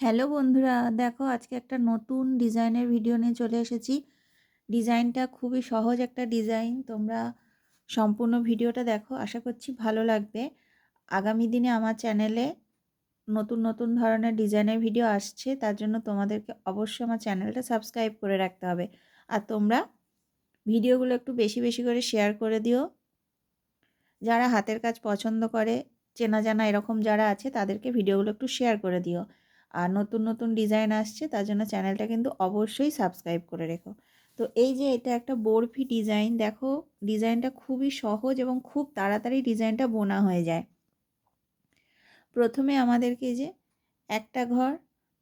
Hello বন্ধুরা, দেখো আজকে একটা নতুন ডিজাইনের ভিডিও নিয়ে চলে এসেছি। ডিজাইনটা খুবই সহজ একটা ডিজাইন, তোমরা সম্পূর্ণ ভিডিওটা দেখো, আশা করছি ভালো লাগবে। আগামী দিনে আমার চ্যানেলে নতুন নতুন ধরনের ডিজাইনের ভিডিও আসছে, তার জন্য তোমাদেরকে অবশ্যই আমার চ্যানেলটা সাবস্ক্রাইব করে রাখতে হবে। আর তোমরা ভিডিওগুলো একটু বেশি বেশি করে শেয়ার করে দিও। যারা হাতের কাজ পছন্দ করে, চেনা জানা এরকম যারা আছে, তাদেরকে ভিডিওগুলো একটু শেয়ার করে দিও। আর নতুন নতুন ডিজাইন আসছে, তার জন্য চ্যানেলটা কিন্তু অবশ্যই সাবস্ক্রাইব করে রেখো। তো এই যে এটা একটা বরফি ডিজাইন, দেখো ডিজাইনটা খুবই সহজ এবং খুব তাড়াতাড়ি ডিজাইনটা বোনা হয়ে যায়। প্রথমে আমাদেরকে যে একটা ঘর,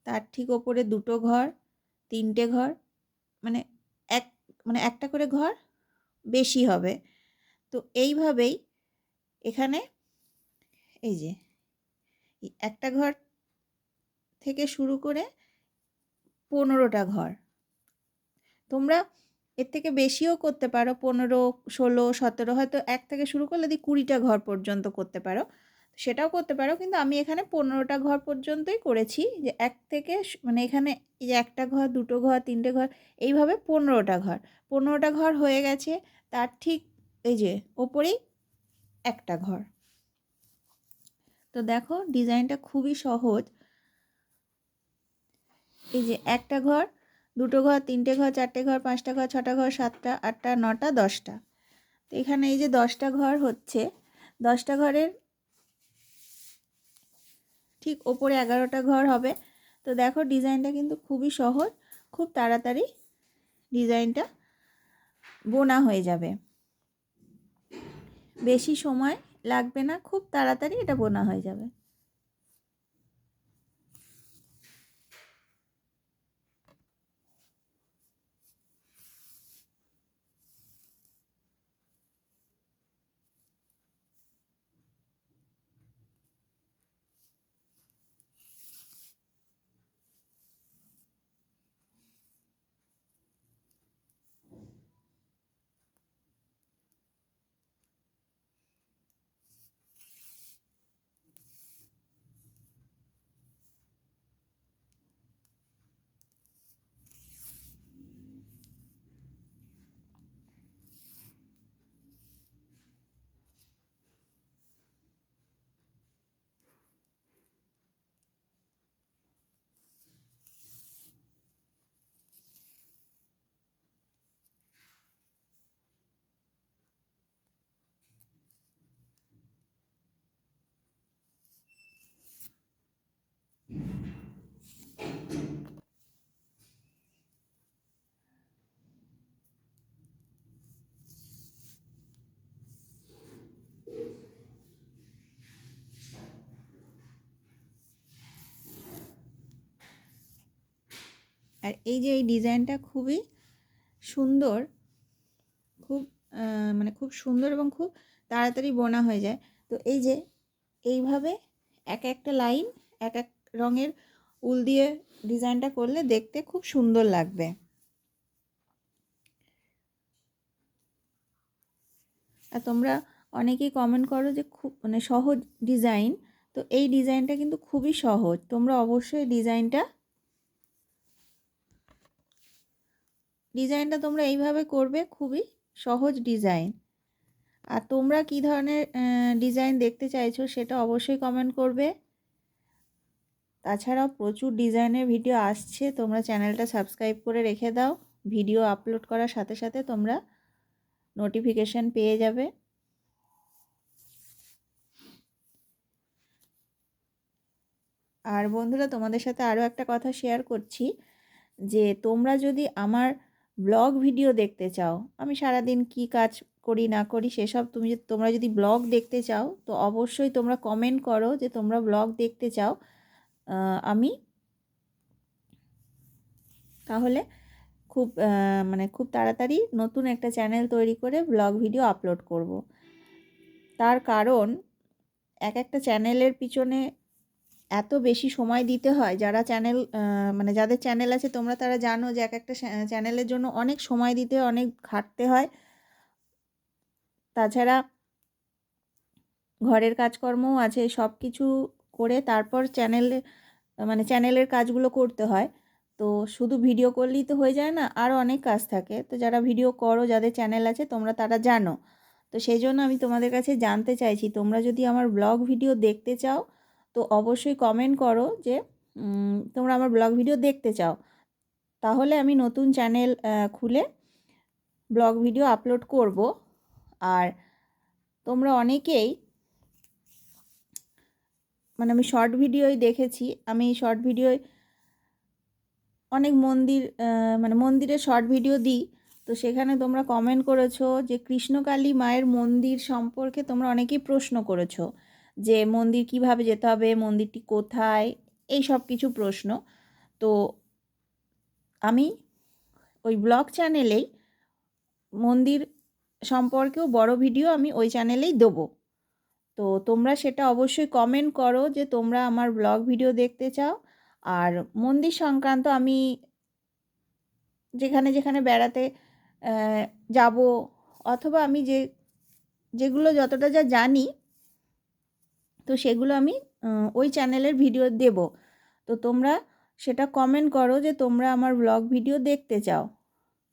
তার ঠিক ওপরে দুটো ঘর, তিনটে ঘর মানে এক মানে একটা করে ঘর বেশি হবে। তো এইভাবেই এখানে এই যে একটা ঘর থেকে শুরু করে পনেরোটা ঘর। তোমরা এর থেকে বেশিও করতে পারো, পনেরো, ষোলো, সতেরো, হয়তো এক থেকে শুরু করলে দি কুড়িটা ঘর পর্যন্ত করতে পারো, সেটাও করতে পারো। কিন্তু আমি এখানে পনেরোটা ঘর পর্যন্তই করেছি যে এক থেকে মানে এখানে এই যে একটা ঘর, দুটো ঘর, তিনটে ঘর, এইভাবে পনেরোটা ঘর। পনেরোটা ঘর হয়ে গেছে, তার ঠিক এই যে ওপরেই একটা ঘর। তো দেখো, ডিজাইনটা খুবই সহজ। এই যে একটা ঘর, দুটো ঘর, তিনটে ঘর, চারটে ঘর, পাঁচটা ঘর, ছটা ঘর, সাতটা, আটটা, নটা, দশটা। তো এখানে এই যে দশটা ঘর হচ্ছে, দশটা ঘরের ঠিক ওপরে এগারোটা ঘর হবে। তো দেখো ডিজাইনটা কিন্তু খুবই সহজ, খুব তাড়াতাড়ি ডিজাইনটা বোনা হয়ে যাবে। বেশি সময় লাগবে না, খুব তাড়াতাড়ি এটা বোনা হয়ে যাবে। আর এই যে এই ডিজাইনটা খুবই সুন্দর, খুব মানে খুব সুন্দর এবং খুব তাড়াতাড়ি বোনা হয়ে যায়। তো এই যে এইভাবে এক একটা লাইন, এক এক রঙের উল দিয়ে ডিজাইনটা করলে দেখতে খুব সুন্দর লাগবে। আর তোমরা অনেকেই কমেন্ট করো যে খুব মানে সহজ ডিজাইন, তো এই ডিজাইনটা কিন্তু খুবই সহজ। তোমরা অবশ্যই ডিজাইনটা ডিজাইনটা তোমরা এইভাবে করবে, খুবই সহজ ডিজাইন। আর তোমরা কি ধরনের ডিজাইন দেখতে চাইছো সেটা অবশ্যই কমেন্ট করবে। তাছাড়াও প্রচুর ডিজাইনের ভিডিও আসছে, তোমরা চ্যানেলটা সাবস্ক্রাইব করে রেখে দাও। ভিডিও আপলোড করার সাথে সাথে তোমরা নোটিফিকেশান পেয়ে যাবে। আর বন্ধুরা, তোমাদের সাথে আরও একটা কথা শেয়ার করছি যে, তোমরা যদি আমার ব্লগ ভিডিও দেখতে চাও, আমি সারাদিন কি কাজ করি, না করি, সেসব তুমি তোমরা যদি ব্লগ দেখতে চাও, তো অবশ্যই তোমরা কমেন্ট করো যে তোমরা ব্লগ দেখতে চাও। আমি তাহলে খুব মানে খুব তাড়াতাড়ি নতুন একটা চ্যানেল তৈরি করে ব্লগ ভিডিও আপলোড করব। তার কারণ, এক একটা চ্যানেলের পিছনে এত বেশি সময় দিতে হয়। যারা চ্যানেল মানে যাদের চ্যানেল আছে, তোমরা তারা জানো যে এক একটা চ্যানেলের জন্য অনেক সময় দিতে, অনেক খাটতে হয়। তাছাড়া ঘরের কাজকর্মও আছে সব কিছু করে তারপর চ্যানেলে মানে চ্যানেলের কাজগুলো করতে হয়। তো শুধু ভিডিও করলেই তো হয়ে যায় না আরও অনেক কাজ থাকে। তো যারা ভিডিও করো, যাদের চ্যানেল আছে, তোমরা তারা জানো। তো সেই জন্য আমি তোমাদের কাছে জানতে চাইছি, তোমরা যদি আমার ব্লগ ভিডিও দেখতে চাও তো অবশ্যই কমেন্ট করো যে তোমরা আমার ব্লগ ভিডিও দেখতে চাও। তাহলে আমি নতুন চ্যানেল খুলে ব্লগ ভিডিও আপলোড করব। আর তোমরা অনেকেই মানে আমি শর্ট ভিডিওই দেখেছি। আমি শর্ট ভিডিওয় অনেক মন্দির মানে মন্দিরে শর্ট ভিডিও দিই। তো সেখানে তোমরা কমেন্ট করেছ যে, কৃষ্ণকালী মায়ের মন্দির সম্পর্কে তোমরা অনেকেই প্রশ্ন করেছ। যে মন্দির কীভাবে যেতে হবে, মন্দিরটি কোথায়, এই সব কিছু প্রশ্ন। তো আমি ওই ব্লগ চ্যানেলেই মন্দির সম্পর্কেও বড় ভিডিও আমি ওই চ্যানেলেই দেবো। তো তোমরা সেটা অবশ্যই কমেন্ট করো যে তোমরা আমার ব্লগ ভিডিও দেখতে চাও। আর মন্দির সংক্রান্ত আমি যেখানে যেখানে বেড়াতে যাব অথবা আমি যে, যেগুলো যতটা যা জানি তো সেগুলো আমি ওই চ্যানেলের ভিডিও দেব। তো তোমরা সেটা কমেন্ট করো যে তোমরা আমার ব্লগ ভিডিও দেখতে চাও।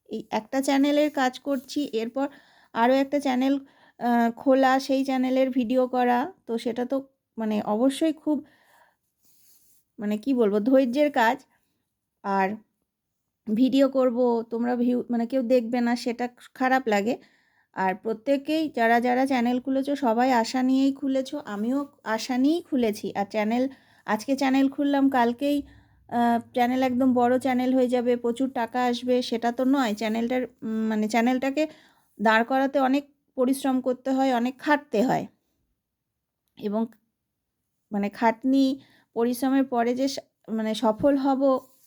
এই একটা চ্যানেলের কাজ করছি, এরপর আরও একটা চ্যানেল খোলা, সেই চ্যানেলের ভিডিও করা। তো সেটা তো মানে অবশ্যই খুব মানে কি বলব, ধৈর্যের কাজ। আর ভিডিও করব, তোমরা ভিউ মানে কেউ দেখবে না, সেটা খারাপ লাগে। আর প্রত্যেকেই যারা যারা চ্যানেল খুলেছো, সবাই আশা নিয়েই খুলেছো। আমিও আশা নিয়েই খুলেছি। আর চ্যানেল আজকে চ্যানেল খুললাম, কালকেই চ্যানেল একদম বড় চ্যানেল হয়ে যাবে, প্রচুর টাকা আসবে, সেটা তো নয়। চ্যানেলটার মানে চ্যানেলটাকে দাঁড় করাতে অনেক পরিশ্রম করতে হয়, অনেক খাটতে হয়। এবং মানে খাটনি, পরিশ্রমের পরে যে মানে সফল হব,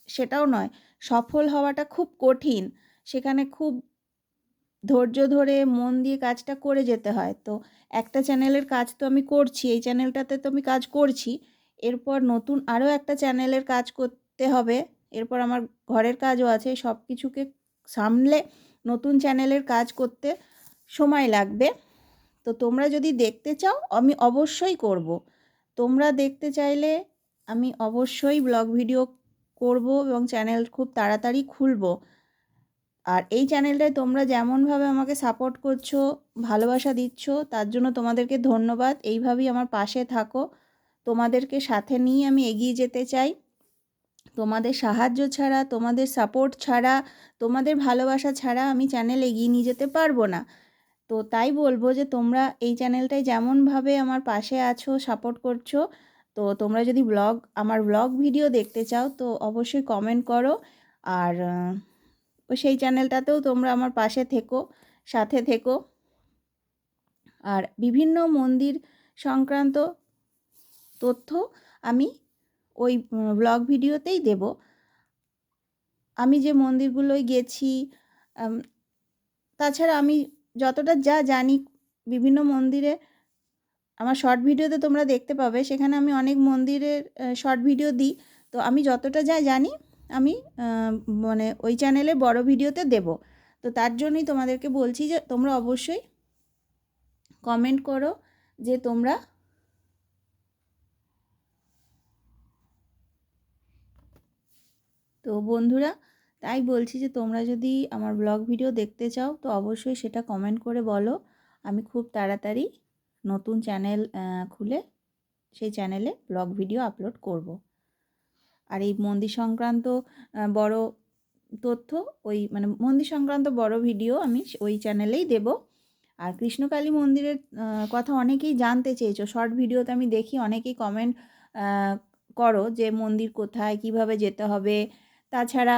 সেটাও নয়। সফল হওয়াটা খুব কঠিন। সেখানে খুব ধৈর্য ধরে মন দিয়ে কাজটা করে যেতে হয়। তো একটা চ্যানেলের কাজ তো আমি করছি, এই চ্যানেলটাতে তো আমি কাজ করছি। এরপর নতুন আরও একটা চ্যানেলের কাজ করতে হবে। এরপর আমার ঘরের কাজও আছে সব কিছুকে সামলে নতুন চ্যানেলের কাজ করতে সময় লাগবে। তো তোমরা যদি দেখতে চাও, আমি অবশ্যই করব। তোমরা দেখতে চাইলে আমি অবশ্যই ব্লগ ভিডিও করব এবং চ্যানেল খুব তাড়াতাড়ি খুলব। আর এই চ্যানেলটায় তোমরা যেমনভাবে আমাকে সাপোর্ট করছ, ভালোবাসা দিচ্ছ, তার জন্য তোমাদেরকে ধন্যবাদ। এইভাবেই আমার পাশে থাকো। তোমাদেরকে সাথে নিয়ে আমি এগিয়ে যেতে চাই। তোমাদের সাহায্য ছাড়া, তোমাদের সাপোর্ট ছাড়া, তোমাদের ভালোবাসা ছাড়া আমি চ্যানেল এগিয়ে নিয়ে যেতে পারব না। তো তাই বলব যে তোমরা এই চ্যানেলটায় যেমনভাবে আমার পাশে আছো, সাপোর্ট করছ, তো তোমরা যদি ব্লগ, আমার ব্লগ ভিডিও দেখতে চাও, তো অবশ্যই কমেন্ট করো। আর সেই চ্যানেলটাতেও তোমরা আমার পাশে থেকো, সাথে থেকো। আর বিভিন্ন মন্দির সংক্রান্ত তথ্য আমি ওই ব্লগ ভিডিওতেই দেব। আমি যে মন্দিরগুলোয় গেছি তাছাড়া আমি যতটা যা জানি, বিভিন্ন মন্দিরে আমার শর্ট ভিডিওতে তোমরা দেখতে পাবে, সেখানে আমি অনেক মন্দিরের শর্ট ভিডিও দিই। তো আমি যতটা যা জানি আমি মানে ওই চ্যানেলে বড় ভিডিওতে দেব তো তার জন্যই তোমাদেরকে বলছি যে, তোমরা অবশ্যই কমেন্ট করো যে তোমরা তো বন্ধুরা, তাই বলছি যে তোমরা যদি আমার ব্লগ ভিডিও দেখতে চাও, তো অবশ্যই সেটা কমেন্ট করে বলো আমি খুব তাড়াতাড়ি নতুন চ্যানেল খুলে সেই চ্যানেলে ব্লগ ভিডিও আপলোড করব। আর এই মন্দির সংক্রান্ত বড় তথ্য, ওই মানে মন্দির সংক্রান্ত বড় ভিডিও আমি ওই চ্যানেলেই দেব। আর কৃষ্ণকালী মন্দিরের কথা অনেকেই জানতে চেয়েছো, শর্ট ভিডিওতে আমি দেখি অনেকেই কমেন্ট করো যে মন্দির কোথায়, কীভাবে যেতে হবে। তাছাড়া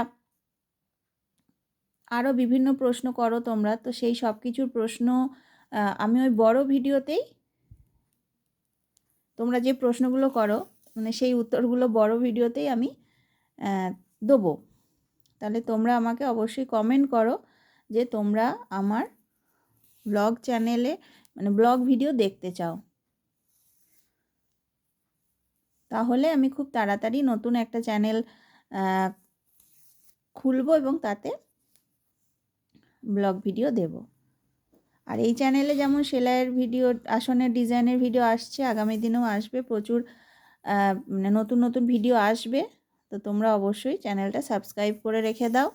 আরও বিভিন্ন প্রশ্ন করো তোমরা, তো সেই সব কিছুর প্রশ্ন আমি ওই বড় ভিডিওতেই তোমরা যে প্রশ্নগুলো করো মানে সেই উত্তরগুলো বড় ভিডিওতেই আমি দেবো। তাহলে তোমরা আমাকে অবশ্যই কমেন্ট করো যে তোমরা আমার ব্লগ চ্যানেলে মানে ব্লগ ভিডিও দেখতে চাও। তাহলে আমি খুব তাড়াতাড়ি নতুন একটা চ্যানেল খুলব এবং তাতে ব্লগ ভিডিও দেব। আর এই চ্যানেলে যেমন সেলাইয়ের ভিডিও আসনের ডিজাইনের ভিডিও আসছে, আগামী দিনেও আসবে, প্রচুর নতুন নতুন ভিডিও আসবে তো তোমরা অবশ্যই চ্যানেলটা সাবস্ক্রাইব করে রেখে দাও।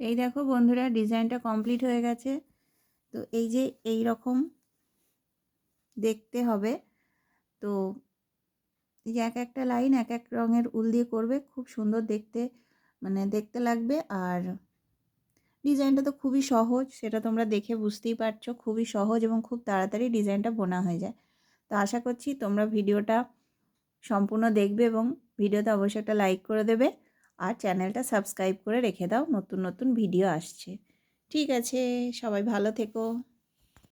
এই দেখো বন্ধুরা, ডিজাইনটা কমপ্লিট হয়ে গেছে। তো এই যে এই রকম দেখতে হবে। তো যে এক একটা লাইন, এক এক রঙের উল দিয়ে করবে, খুব সুন্দর দেখতে মানে দেখতে লাগবে। আর ডিজাইনটা তো খুবই সহজ, সেটা তোমরা দেখে বুঝতেই পারছ, খুবই সহজ এবং খুব তাড়াতাড়ি ডিজাইনটা বোনা হয়ে যায়। তো আশা করছি তোমরা ভিডিওটা সম্পূর্ণ দেখবে এবং ভিডিওতে অবশ্যই একটা লাইক করে দেবে। আর চ্যানেলটা সাবস্ক্রাইব করে রেখে দাও, নতুন নতুন ভিডিও আসছে। ঠিক আছে, সবাই ভালো থেকো।